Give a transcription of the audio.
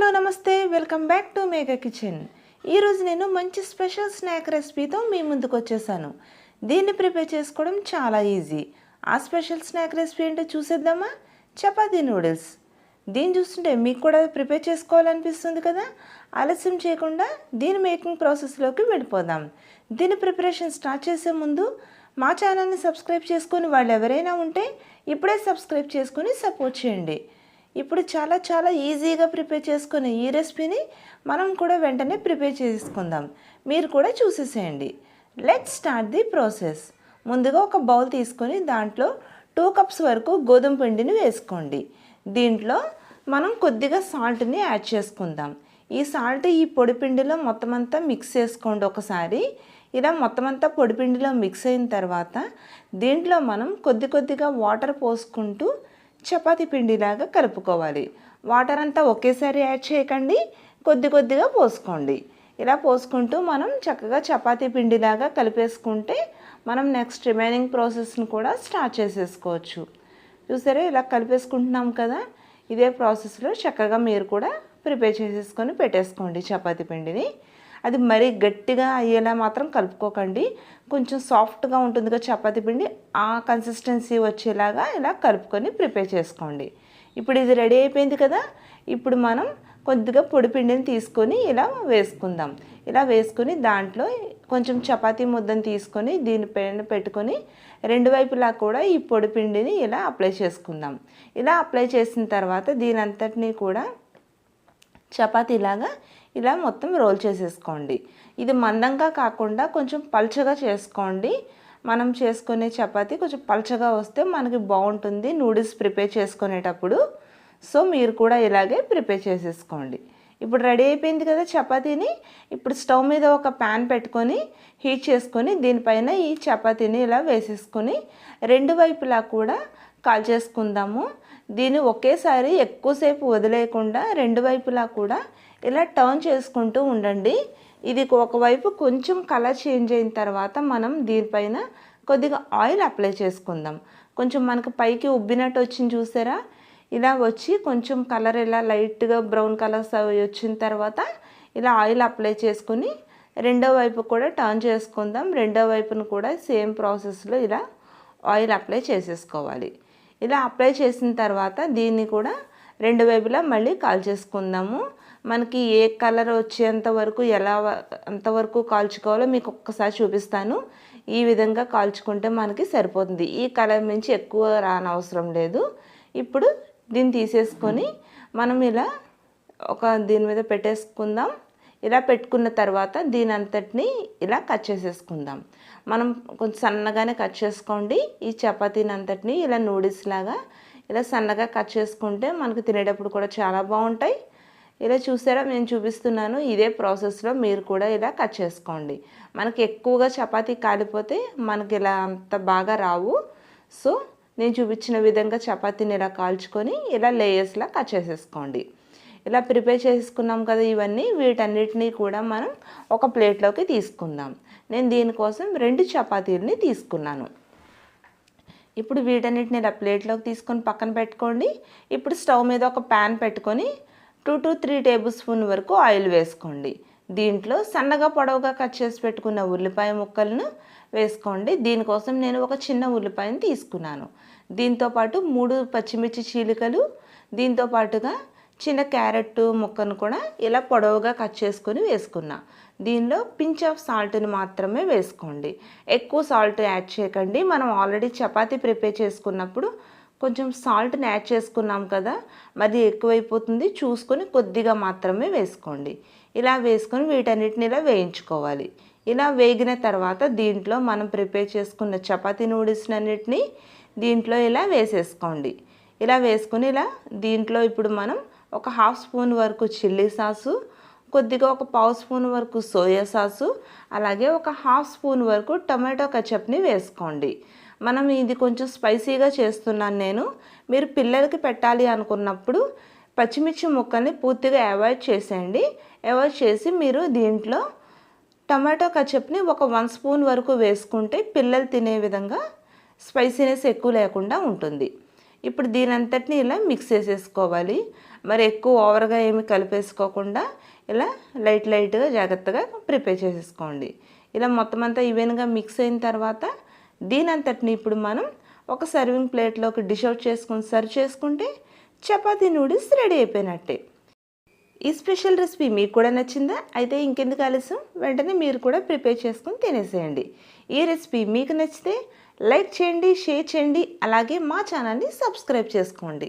Hello నమస్తే. Welcome back to Megha kitchen. ఈరోజు నేను మంచి స్పెషల్ స్నాక్ రెసిపీతో మీ ముందుకు వచ్చేసాను. దీన్ని ప్రిపేర్ చేసుకోవడం చాలా ఈజీ. ఆ స్పెషల్ స్నాక్ రెసిపీ ఏంటో చూసేద్దామా? చపాతీ నూడిల్స్. దీన్ని చూస్తుంటే మీకు కూడా ప్రిపేర్ చేసుకోవాలనిపిస్తుంది కదా? ఆలస్యం చేయకుండా దీని మేకింగ్ ప్రాసెస్లోకి వెళ్ళిపోదాం. దీని ప్రిపరేషన్ స్టార్ట్ చేసే ముందు మా ఛానల్ని సబ్స్క్రైబ్ చేసుకొని వాళ్ళు ఎవరైనా ఉంటే ఇప్పుడే సబ్స్క్రైబ్ చేసుకొని సపోర్ట్ చేయండి. ఇప్పుడు చాలా చాలా ఈజీగా ప్రిపేర్ చేసుకునే ఈ రెసిపీని మనం కూడా వెంటనే ప్రిపేర్ చేసుకుందాం. మీరు కూడా చూసేసేయండి. లెట్ స్టార్ట్ ది ప్రాసెస్ ముందుగా ఒక బౌల్ తీసుకొని దాంట్లో టూ కప్స్ వరకు గోధుమ పిండిని వేసుకోండి. దీంట్లో మనం కొద్దిగా సాల్ట్ని యాడ్ చేసుకుందాం. ఈ సాల్ట్ ఈ పొడి పిండిలో మొత్తం అంతా మిక్స్ చేసుకోండి ఒకసారి. ఇలా మొత్తం అంతా పొడి పిండిలో మిక్స్ అయిన తర్వాత దీంట్లో మనం కొద్ది కొద్దిగా వాటర్ పోసుకుంటూ చపాతి పిండిలాగా కలుపుకోవాలి. వాటర్ అంతా ఒకేసారి యాడ్ చేయకండి. కొద్ది కొద్దిగా పోసుకోండి. ఇలా పోసుకుంటూ మనం చక్కగా చపాతీ పిండిలాగా కలిపేసుకుంటే మనం నెక్స్ట్ రిమైనింగ్ ప్రాసెస్ని కూడా స్టార్ట్ చేసేసుకోవచ్చు. చూసారా ఇలా కలిపేసుకుంటున్నాం కదా? ఇదే ప్రాసెస్లో చక్కగా మీరు కూడా ప్రిపేర్ చేసేసుకొని పెట్టేసుకోండి చపాతీ పిండిని. అది మరీ గట్టిగా అయ్యేలా మాత్రం కలుపుకోకండి. కొంచెం సాఫ్ట్గా ఉంటుందిగా చపాతీ పిండి ఆ కన్సిస్టెన్సీ వచ్చేలాగా ఇలా కలుపుకొని ప్రిపేర్ చేసుకోండి. ఇప్పుడు ఇది రెడీ అయిపోయింది కదా ఇప్పుడు మనం కొద్దిగా పొడి పిండిని తీసుకొని ఇలా వేసుకుందాం. ఇలా వేసుకుని దాంట్లో కొంచెం చపాతీ ముద్దను తీసుకొని దీనిపైన పెట్టుకొని రెండు వైపులా కూడా ఈ పొడి పిండిని ఇలా అప్లై చేసుకుందాం. ఇలా అప్లై చేసిన తర్వాత దీని అంతటినీ కూడా చపాతీలాగా ఇలా మొత్తం రోల్ చేసేసుకోండి. ఇది మందంగా కాకుండా కొంచెం పల్చగా చేసుకోండి. మనం చేసుకునే చపాతీ కొంచెం పల్చగా వస్తే మనకి బాగుంటుంది నూడిల్స్ ప్రిపేర్ చేసుకునేటప్పుడు. సో మీరు కూడా ఇలాగే ప్రిపేర్ చేసేసుకోండి. ఇప్పుడు రెడీ అయిపోయింది కదా చపాతీని. ఇప్పుడు స్టవ్ మీద ఒక ప్యాన్ పెట్టుకొని హీట్ చేసుకొని దీనిపైన ఈ చపాతీని ఇలా వేసేసుకొని రెండు వైపులా కూడా కాల్చేసుకుందాము దీన్ని ఒకేసారి ఎక్కువసేపు వదిలేయకుండా రెండు వైపులా కూడా ఇలా టర్న్ చేసుకుంటూ ఉండండి. ఇది ఒకవైపు కొంచెం కలర్ చేంజ్ అయిన తర్వాత మనం దీనిపైన కొద్దిగా ఆయిల్ అప్లై చేసుకుందాం. కొంచెం మనకు పైకి ఉబ్బినట్టు వచ్చింది చూసారా? ఇలా వచ్చి కొంచెం కలర్ ఇలా లైట్గా బ్రౌన్ కలర్స్ అవి వచ్చిన తర్వాత ఇలా ఆయిల్ అప్లై చేసుకొని రెండో వైపు కూడా టర్న్ చేసుకుందాం. రెండో వైపును కూడా సేమ్ ప్రాసెస్లో ఇలా ఆయిల్ అప్లై చేసేసుకోవాలి. ఇలా అప్లై చేసిన తర్వాత దీన్ని కూడా రెండు వైపులా మళ్ళీ కాల్ చేసుకుందాము. మనకి ఏ కలర్ వచ్చేంత వరకు ఎలా అంతవరకు కాల్చుకోవాలో మీకు ఒక్కసారి చూపిస్తాను. ఈ విధంగా కాల్చుకుంటే మనకి సరిపోతుంది. ఈ కలర్ నుంచి ఎక్కువ రానవసరం లేదు. ఇప్పుడు దీన్ని తీసేసుకొని మనం ఇలా ఒక దీని మీద పెట్టేసుకుందాం. ఇలా పెట్టుకున్న తర్వాత దీని అంతటిని ఇలా కట్ చేసేసుకుందాం. మనం కొంచెం సన్నగానే కట్ చేసుకోండి. ఈ చపాతీని అంతటిని ఇలా నూడిల్స్ లాగా ఇలా సన్నగా కట్ చేసుకుంటే మనకు తినేటప్పుడు కూడా చాలా బాగుంటాయి. ఇలా చూసారా? నేను చూపిస్తున్నాను. ఇదే ప్రాసెస్లో మీరు కూడా ఇలా కట్ చేసుకోండి. మనకి ఎక్కువగా చపాతీ కాలిపోతే మనకి ఇలా అంత బాగా రావు. సో నేను చూపించిన విధంగా చపాతీని ఇలా కాల్చుకొని ఇలా లేయర్స్లా కట్ చేసేసుకోండి. ఇలా ప్రిపేర్ చేసుకున్నాం కదా ఇవన్నీ వీటన్నిటినీ కూడా మనం ఒక ప్లేట్లోకి తీసుకుందాం. నేను దీనికోసం రెండు చపాతీలని తీసుకున్నాను. ఇప్పుడు వీటన్నిటిని ఇలా ప్లేట్లోకి తీసుకొని పక్కన పెట్టుకోండి. ఇప్పుడు స్టవ్ మీద ఒక ప్యాన్ పెట్టుకొని two to three table spoon వరకు ఆయిల్ వేసుకోండి. దీంట్లో సన్నగా పొడవుగా కట్ చేసి పెట్టుకున్న ఉల్లిపాయ ముక్కలను వేసుకోండి. దీనికోసం నేను ఒక చిన్న ఉల్లిపాయని తీసుకున్నాను. దీంతోపాటు మూడు పచ్చిమిర్చి చీలికలు దీంతో పాటుగా చిన్న క్యారెట్ ముక్కను కూడా ఇలా పొడవుగా కట్ చేసుకొని వేసుకున్నా. దీనిలో పించ్ ఆఫ్ సాల్ట్ని మాత్రమే వేసుకోండి. ఎక్కువ సాల్ట్ యాడ్ చేయకండి. మనం ఆల్రెడీ చపాతీ ప్రిపేర్ చేసుకున్నప్పుడు కొంచెం సాల్ట్ని యాడ్ చేసుకున్నాం కదా మరి ఎక్కువైపోతుంది. చూసుకొని కొద్దిగా మాత్రమే వేసుకోండి. ఇలా వేసుకొని వీటన్నిటిని ఇలా వేయించుకోవాలి. ఇలా వేగిన తర్వాత దీంట్లో మనం ప్రిపేర్ చేసుకున్న చపాతీ నూడిల్స్ అన్నిటినీ దీంట్లో ఇలా వేసేసుకోండి. ఇలా వేసుకొని ఇలా దీంట్లో ఇప్పుడు మనం ఒక హాఫ్ స్పూన్ వరకు చిల్లీ సాసు కొద్దిగా ఒక పావు స్పూన్ వరకు సోయా సాసు అలాగే ఒక హాఫ్ స్పూన్ వరకు టమాటో కచప్ని వేసుకోండి. మనం ఇది కొంచెం స్పైసీగా చేస్తున్నాను నేను. మీరు పిల్లలకి పెట్టాలి అనుకున్నప్పుడు పచ్చిమిర్చి ముక్కల్ని పూర్తిగా అవాయిడ్ చేసేయండి. అవాయిడ్ చేసి మీరు దీంట్లో టమాటో కచప్ని ఒక వన్ స్పూన్ వరకు వేసుకుంటే పిల్లలు తినే విధంగా స్పైసీనెస్ ఎక్కువ లేకుండా ఉంటుంది. ఇప్పుడు దీని అంతటిని ఇలా మిక్స్ చేసేసుకోవాలి. మరి ఎక్కువ ఓవర్గా ఏమి కలిపేసుకోకుండా ఇలా లైట్ లైట్గా జాగ్రత్తగా ప్రిపేర్ చేసేసుకోండి. ఇలా మొత్తం అంతా ఈవెన్గా మిక్స్ అయిన తర్వాత దీని అంతటిని ఇప్పుడు మనం ఒక సర్వింగ్ ప్లేట్లోకి డిష్ అవుట్ చేసుకుని సర్వ్ చేసుకుంటే చపాతీ నూడిల్స్ రెడీ అయిపోయినట్టే. ఈ స్పెషల్ రెసిపీ మీకు కూడా నచ్చిందా? అయితే ఇంకెందుకు ఆలస్యం? వెంటనే మీరు కూడా ప్రిపేర్ చేసుకుని తినేసేయండి. ఈ రెసిపీ మీకు నచ్చితే లైక్ చేయండి షేర్ చేయండి అలాగే మా ఛానల్ని సబ్స్క్రైబ్ చేసుకోండి.